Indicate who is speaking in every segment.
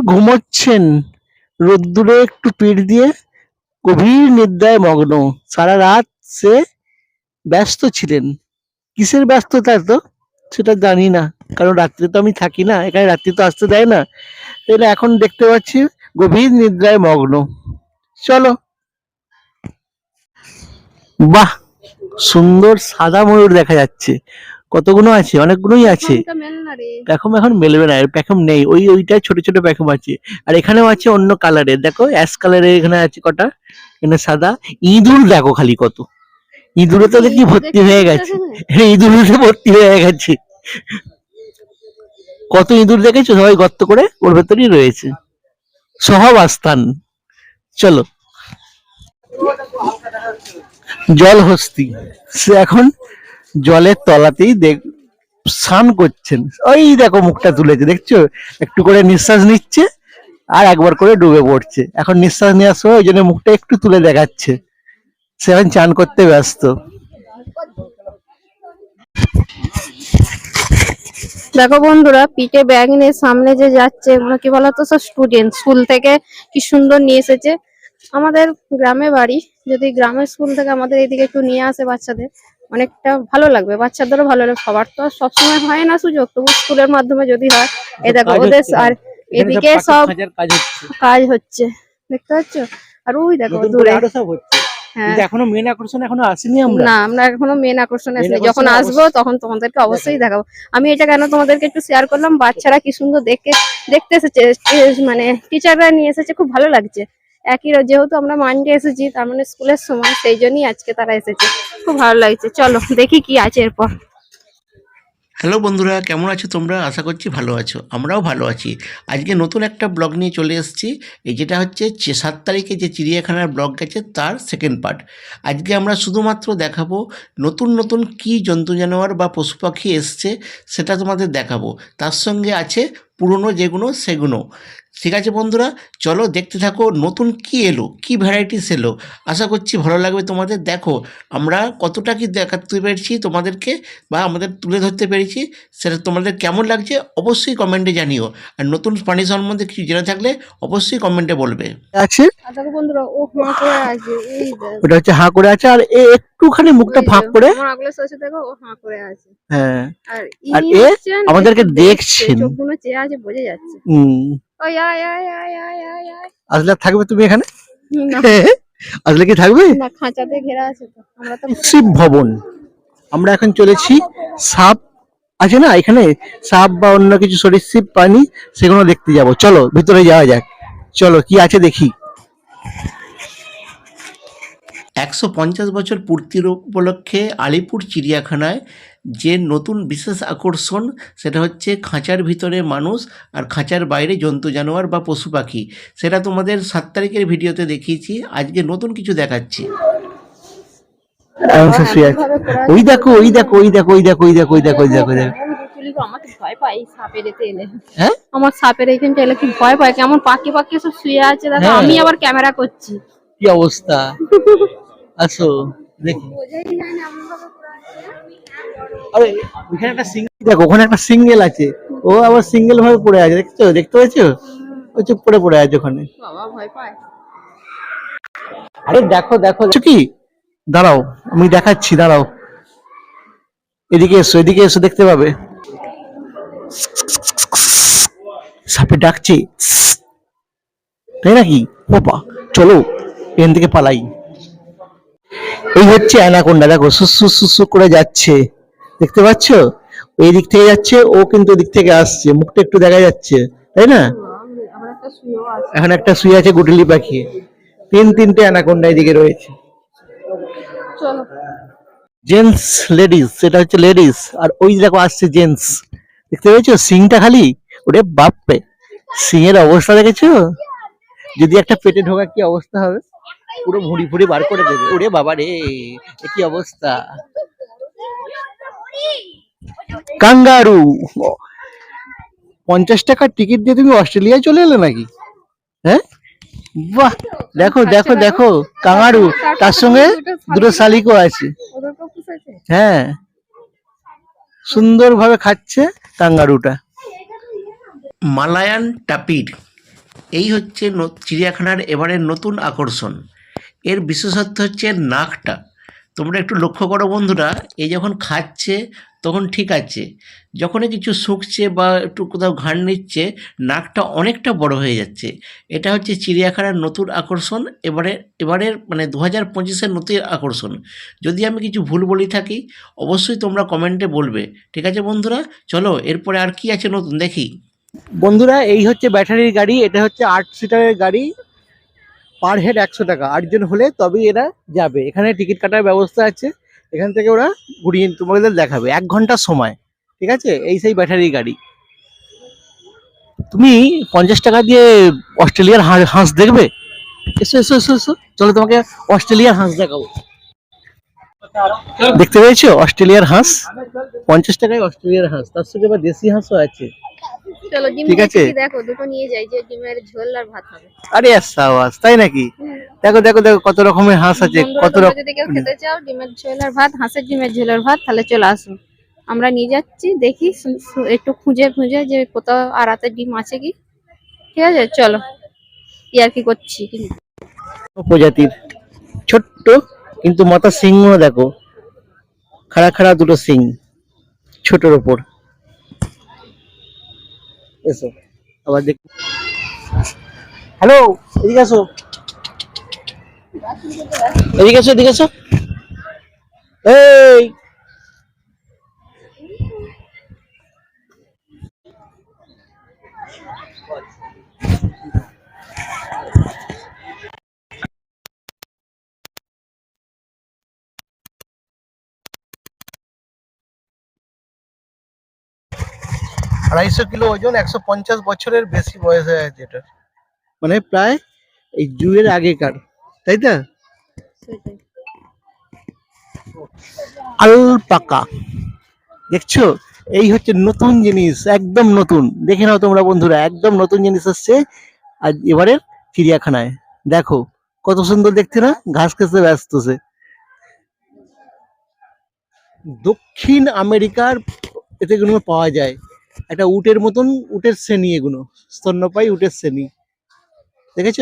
Speaker 1: ঘুমোচ্ছেন। রোদ্দুরে একটু পিঠ দিয়ে গভীর নিদ্রায় মগ্ন। সারা রাত সে ব্যস্ত ছিলেন। কিসের ব্যস্ততা তো সেটা জানি না। কারণ রাত্রে তো আমি থাকি না। এখানে রাত্রি তো আসতে দেয় না। তাহলে এখন দেখতে পাচ্ছি গভীর নিদ্রায় মগ্ন। চলো। বাহ! সুন্দর সাদা ময়ূর দেখা যাচ্ছে। কতগুলো আছে? অনেকগুলোই আছে। প্যাখম এখন মেলবে না প্যাখম নেই। ওই ওইটা ছোট ছোট প্যাখম আছে। আর এখানেও আছে অন্য কালারের দেখো অ্যাশ কালারের এখানে আছে কটা? এখানে সাদা। ইঁদুর দেখো খালি কত। ইঁদুরে তো দেখি ভর্তি হয়ে গেছে। ইঁদুরে ভর্তি হয়ে গেছে। কত ইঁদুর দেখেছ? সবাই গর্ত করে ওর ভেতরেই রয়েছে। সহবাস্থান। চলো। জল হস্তি সে এখন জলের তলাতেই দেখ, স্নান করছেন। ওই দেখো মুখটা তুলেছে, দেখছ? একটু করে নিঃশ্বাস নিচ্ছে আর একবার করে ডুবে পড়ছে। এখন নিঃশ্বাস নেওয়ার সময় ওই জন্য মুখটা একটু তুলে দেখাচ্ছে। সে এখন চান করতে ব্যস্ত।
Speaker 2: দেখো বন্ধুরা, পিঠে ব্যাগ নিয়ে সামনে যে যাচ্ছে এগুলো কি বলতো, সব স্টুডেন্ট স্কুল থেকে কি সুন্দর নিয়ে এসেছে। আমাদের গ্রামে বাড়ি, যদি গ্রামের স্কুল থেকে আমাদের এদিকে একটু নিয়ে আসে বাচ্চাদের অনেকটা ভালো লাগবে। বাচ্চাদেরও ভালো লাগবে সবার তো সবসময় হয় না সুযোগ। তবু স্কুলের মাধ্যমে যদি হয় এই দেখো ওদের আর এদিকে সব
Speaker 1: কাজ হচ্ছে।
Speaker 2: দেখতে পাচ্ছ? আর ওই দেখো দূরে। হ্যাঁ।
Speaker 1: এখনও মেন আকর্ষণ এখনও আসেনি আমরা।
Speaker 2: না আমরা এখনও মেন আকর্ষণ যখন আসব তখন তোমাদেরকে অবশ্যই দেখাবো। আমি এটা কেন তোমাদেরকে একটু শেয়ার করলাম? বাচ্চারা কি সুন্দর দেখে দেখতে এসেছে। এ- মানে টিচাররা নিয়ে এসেছে খুব ভালো লাগছে। একই যেহেতু আমরা মান্ডে এসেছি, তার মানে স্কুলের সময়, সেই জন্যই আজকে তারা এসেছে। খুব ভালো লাগছে। চলো, দেখি কি আছে এরপর।
Speaker 3: হ্যালো বন্ধুরা, কেমন আছো তোমরা? আশা করছি ভালো আছো। আমরাও ভালো আছি। আজকে নতুন একটা ব্লগ নিয়ে চলে এসেছি। এই যেটা হচ্ছে সাত তারিখে যে চিড়িয়াখানার ব্লগ গেছে, তার সেকেন্ড পার্ট আজকে আমরা শুধুমাত্র দেখাবো, নতুন নতুন কি জন্তু জানোয়ার বা পশু পাখি এসছে, সেটা তোমাদের দেখাবো। তার সঙ্গে আছে পুরনো যেগুলো সেগুলো ঠিক আছে বন্ধুরা চলো দেখতে থাকো নতুন কি এলো কি ভ্যারাইটিস এলো। আশা করছি ভালো লাগবে তোমাদের। দেখো আমরা কতটা কি দেখাতে পেরেছি তোমাদেরকে বা আমাদের তুলে ধরতে পেরেছি সেটা তোমাদের কেমন লাগছে অবশ্যই কমেন্টে জানিও। আর নতুন প্রাণী সম্বন্ধে কিছু জেনে থাকলে অবশ্যই কমেন্টে বলবে।
Speaker 1: আছে?
Speaker 2: বন্ধুরা ও করে আছে এই
Speaker 1: ওটা হচ্ছে হাঁ করে আছে আর এ একটুখানি মুখটা ফাঁক করে।
Speaker 2: আমার আগলে সরষে দেখো ও হাঁ করে আছে।
Speaker 1: হ্যাঁ।
Speaker 2: আর
Speaker 1: এ আমাদেরকে দেখছেন।
Speaker 2: চোখগুলো চেয়ে আছে বোঝা যাচ্ছে।
Speaker 1: হম।
Speaker 2: ওই আয় আয় আয় আয় আয় আয়।
Speaker 1: আসলে থাকবে তুমি এখানে?
Speaker 2: না।
Speaker 1: আসলে কি থাকবে?
Speaker 2: না খাঁচাতে ঘেরা আছে তো। আমরা তো
Speaker 1: শিব ভবন। আমরা এখন চলেছি সাপ। আছে না এখানে? সাপ বা অন্য কিছু সরীসৃপ প্রাণী সেগুলো দেখতে যাব। চলো ভিতরে যাওয়া যাক। চলো কি আছে দেখি।
Speaker 3: একশো পঞ্চাশ বছর পূর্তির উপলক্ষে আলিপুর চিড়িয়াখানায় যে নতুন বিশেষ আকর্ষণ সেটা হচ্ছে খাঁচার ভিতরে মানুষ আর খাঁচার বাইরে জন্তু জানোয়ার বা পশু পাখি। সেটা তোমাদের সাত তারিখের ভিডিওতে দেখিয়েছি আজকে নতুন কিছু দেখাচ্ছি।
Speaker 1: ওই দেখো ওই দেখো ওই দেখো ওই দেখো ওই দেখো ওই দেখো ওই দেখো ওই দেখো।
Speaker 2: আমার সাপের এলে।
Speaker 1: হ্যাঁ?
Speaker 2: আমার সাপের এইখানটা এলে কি ভয় পায়? কেমন পাখি পাখি সব শুয়ে আছে দেখো
Speaker 1: হ্যাঁ।
Speaker 2: আমি আবার ক্যামেরা করছি।
Speaker 1: কি অবস্থা? আসো দেখি। আরে ওইখানে একটা সিঙ্গেল দেখো ওখানে একটা সিঙ্গেল আছে। ও আবার সিঙ্গেল ভাবে পড়ে আছে দেখছ দেখতে ও চুপ করে পড়ে আছে ওখানে। আরে দেখো দেখো কি? দাঁড়াও আমি দেখাচ্ছি দাঁড়াও। এদিকে এসো এদিকে এসো দেখতে পাবে। সাপে ডাকছে। তাই নাকি? বাবা চলো এখান থেকে পালাই। এই হচ্ছে অ্যানাকোন্ডা। দেখো সুসু সুসু করে যাচ্ছে। দেখতে পাচ্ছ? এই দিক থেকে যাচ্ছে ও কিন্তু দিক থেকে আসছে। মুখটা একটু দেখা যাচ্ছে তাই না? এখন একটা শুয়ে আছে গুটলি পাখি। তিন তিনটে অ্যানাকোন্ডা এদিকে রয়েছে।
Speaker 2: চলো।
Speaker 1: জেন্টস লেডিস সেটা হচ্ছে লেডিস। আর ওই দেখো আসছে জেন্টস। দেখতে পেয়েছ? সিংটা খালি? ওরে বাপরে! সিং এর অবস্থা দেখেছ? যদি একটা পেটে ঢোকা কি অবস্থা হবে? পুরো ভুঁড়ি ফুড়ি বার করে দেবে। ওরে বাবা রে এ কি অবস্থা? কাঙ্গারু পঞ্চাশ টাকার টিকিট দিয়ে তুমি অস্ট্রেলিয়ায় চলে এলে নাকি? হ্যাঁ? বাহ দেখো দেখো দেখো কাঙ্গারু তার সঙ্গে দুটো শালিকও আছে। হ্যাঁ সুন্দরভাবে খাচ্ছে কাঙ্গারুটা।
Speaker 3: মালায়ান টাপির এই হচ্ছে চিড়িয়াখানার এবারের নতুন আকর্ষণ। এর বিশেষত্ব হচ্ছে নাকটা। তোমরা একটু লক্ষ্য করো বন্ধুরা এই যখন খাচ্ছে তখন ঠিক আছে, যখনই কিছু শুকছে বা একটু কোথাও ঘাড় নিচ্ছে, নাকটা অনেকটা বড় হয়ে যাচ্ছে। এটা হচ্ছে চিড়িয়াখানার নতুন আকর্ষণ, এবারে, এবারের মানে দু হাজার পঁচিশের নতুন আকর্ষণ। যদি আমি কিছু ভুল বলি থাকি, অবশ্যই তোমরা কমেন্টে বলবে, ঠিক আছে বন্ধুরা? চলো, এরপরে আর কি আছে নতুন দেখি।
Speaker 1: বন্ধুরা, এই হচ্ছে ব্যাটারির গাড়ি, এটা হচ্ছে আট সিটারের গাড়ি। পার হেড একশো টাকা। আটজন হলে তবেই এরা যাবে। এখানে টিকিট কাটার ব্যবস্থা আছে। এখান থেকে ওরা ঘুরিয়ে তোমাদের দেখাবে। এক ঘণ্টার সময়। ঠিক আছে? এই সেই ব্যাটারির গাড়ি। তুমি পঞ্চাশ টাকা দিয়ে অস্ট্রেলিয়ার হাঁস দেখবে? এসো এসো এসো এসো। চলো তোমাকে অস্ট্রেলিয়ার হাঁস দেখাবো। দেখতে পেয়েছ? অস্ট্রেলিয়ার হাঁস? পঞ্চাশ টাকায় অস্ট্রেলিয়ার হাঁস। তার সঙ্গে দেশি হাঁসও আছে।
Speaker 2: চলো ডিম
Speaker 1: ঠিক আছে।
Speaker 2: দেখো দুটো নিয়ে যাই যে ডিমের ঝোল আর ভাত হবে।
Speaker 1: আরে সাবাস তাই নাকি? দেখো দেখো দেখো কত রকমের হাঁস আছে কত রকম
Speaker 2: যদি কেউ খেতে চাও ডিমের ঝোল আর ভাত হাঁসের ডিমের ঝোল আর ভাত তাহলে চলে আসুন আমরা নিয়ে যাচ্ছি দেখি একটু খুঁজে খুঁজে যে কোথাও আড়াতে ডিম আছে কি। ঠিক আছে চলো। ইয়ার কি করছি?
Speaker 1: প্রজাতির ছোট্ট কিন্তু মাথা সিংহ দেখো। খাড়া খাড়া দুটো সিং ছোটর ওপর। এসো। আবার দেখ। হ্যালো এদিকে আসো। এদিকে আসো এদিকে আসো। এই আড়াইশো কিলো ওজন একশো পঞ্চাশ বছরের বেশি বয়স হয়ে গেছে এটা মানে প্রায় এই যুগের আগেকার তাই তো আলপাকা। দেখছ? এই হচ্ছে নতুন জিনিস একদম নতুন। দেখে নাও তোমরা বন্ধুরা একদম নতুন জিনিস আসছে আজ এবারের চিড়িয়াখানায়। দেখো কত সুন্দর দেখতে না? ঘাস খেতে ব্যস্ত সে। দক্ষিণ আমেরিকার এতে এগুলো পাওয়া যায়। একটা উটের মতন উটের শ্রেণি এগুলো। স্তন্যপায়ী উটের শ্রেণি। দেখেছ?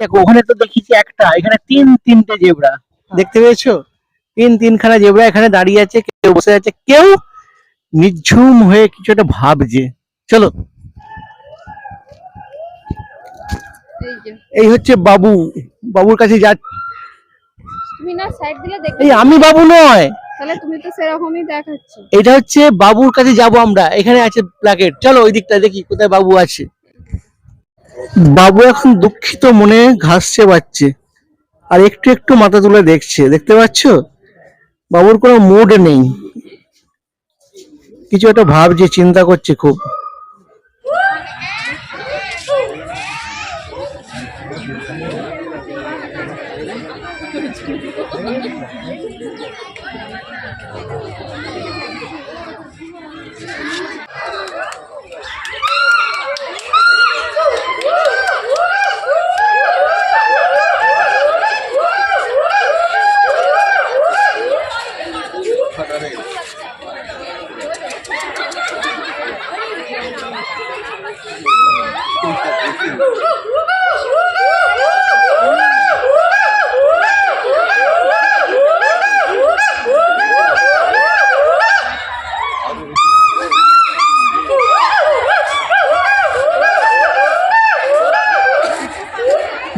Speaker 1: দেখো ওখানে তো দেখিছি একটা এখানে তিন তিনটে জেবরা। দেখতে পেয়েছ? তিন তিনখানা জেবরা এখানে দাঁড়িয়ে আছে কেউ বসে আছে কেউ নিঝুম হয়ে কিছু একটা ভাবছে। চলো।
Speaker 2: এই
Speaker 1: হচ্ছে বাবু। বাবুর কাছে যা
Speaker 2: তুমি না সাইড দিলে দেখতে
Speaker 1: এই আমি বাবু নয়।
Speaker 2: তাহলে তুমি তো সেরকমই দেখাচ্ছ।
Speaker 1: এটা হচ্ছে বাবুর কাছে যাব আমরা। এখানে আছে প্ল্যাকেট চলো ওই দিকটা দেখি কোথায় বাবু আছে। বাবু এখন দুঃখিত মনে ঘাস চেবাচ্ছে। আর একটু একটু মাথা তুলে দেখছে। দেখতে পাচ্ছো? বাবুর কোনো মুড নেই। কিছু একটা ভাবছে চিন্তা করছে খুব।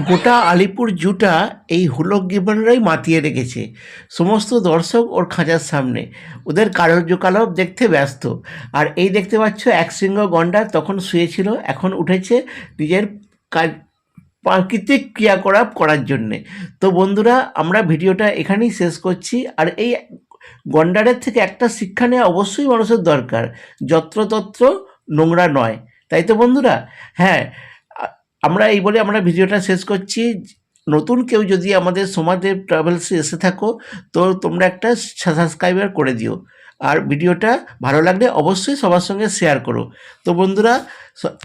Speaker 3: গোটা আলিপুর জুটা এই হুলক গিবনরাই মাতিয়ে রেখেছে। সমস্ত দর্শক ওর খাঁচার সামনে। ওদের কার্যকলাপ দেখতে ব্যস্ত। আর এই দেখতে পাচ্ছ এক শৃঙ্গ গন্ডা তখন শুয়েছিল, এখন উঠেছে নিজের কাজ, প্রাকৃতিক ক্রিয়াকলাপ করার জন্যে। তো বন্ধুরা, আমরা ভিডিওটা এখানেই শেষ করছি। আর এই গন্ডারের থেকে একটা শিক্ষা নেওয়া অবশ্যই মানুষের দরকার। যত্রতত্র নোংরা নয়। তাই তো বন্ধুরা? হ্যাঁ আমরা এই বলে আমরা ভিডিওটা শেষ করছি। নতুন কেউ যদি আমাদের সমাজের ট্রাভেলসে এসে থাকো, তো তোমরা একটা সাবস্ক্রাইবার করে দিও। আর ভিডিওটা ভালো লাগলে অবশ্যই সবার সঙ্গে শেয়ার করো। তো বন্ধুরা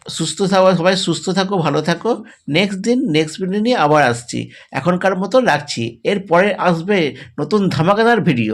Speaker 3: সুস্থ থাকো, সবাই সুস্থ থাকো, ভালো থাকো। নেক্সট দিন নেক্সট ভিডিও নিয়ে আবার আসছি। এখনকার মতো রাখছি। এরপরে আসবে নতুন ধামাকাদার ভিডিও